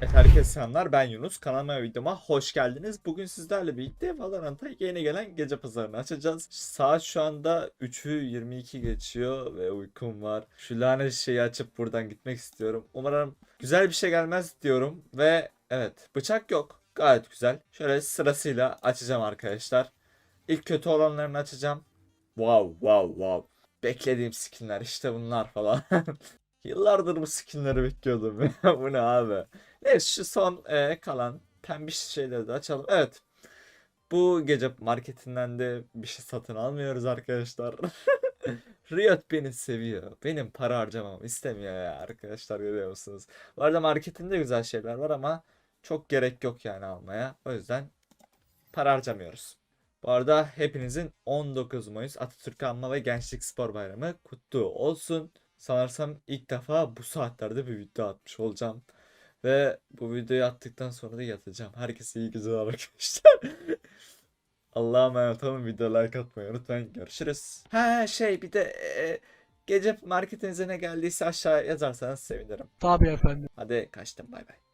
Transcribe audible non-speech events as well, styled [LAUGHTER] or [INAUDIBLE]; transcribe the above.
Evet herkese selamlar ben Yunus kanalıma videoma hoş geldiniz. Bugün sizlerle birlikte Valorant'a yeni gelen gece pazarını açacağız. Saat şu anda 3'ü 22 geçiyor ve uykum var. Şu lanet şeyi açıp buradan gitmek istiyorum. Umarım güzel bir şey gelmez diyorum ve evet bıçak yok. Gayet güzel. Şöyle sırasıyla açacağım arkadaşlar. İlk kötü olanlarını açacağım. Wow wow wow. Beklediğim skinler işte bunlar falan. [LAUGHS] Yıllardır bu skinleri bekliyordum. [LAUGHS] bu ne abi? Neyse şu son e, kalan pembiş şeyleri de açalım. Evet. Bu gece marketinden de bir şey satın almıyoruz arkadaşlar. [LAUGHS] Riot beni seviyor. Benim para harcamamı istemiyor ya arkadaşlar görüyor musunuz? Bu arada marketinde güzel şeyler var ama çok gerek yok yani almaya. O yüzden para harcamıyoruz. Bu arada hepinizin 19 Mayıs Atatürk Anma ve Gençlik Spor Bayramı kutlu olsun. Sanırsam ilk defa bu saatlerde bir video atmış olacağım. Ve bu videoyu attıktan sonra da yatacağım. Herkese iyi geceler arkadaşlar. [LAUGHS] Allah'a emanet olun. Video like atmayı unutmayın. Görüşürüz. Ha şey bir de e, gece marketinize ne geldiyse aşağı yazarsanız sevinirim. Tabii efendim. Hadi kaçtım bay bay.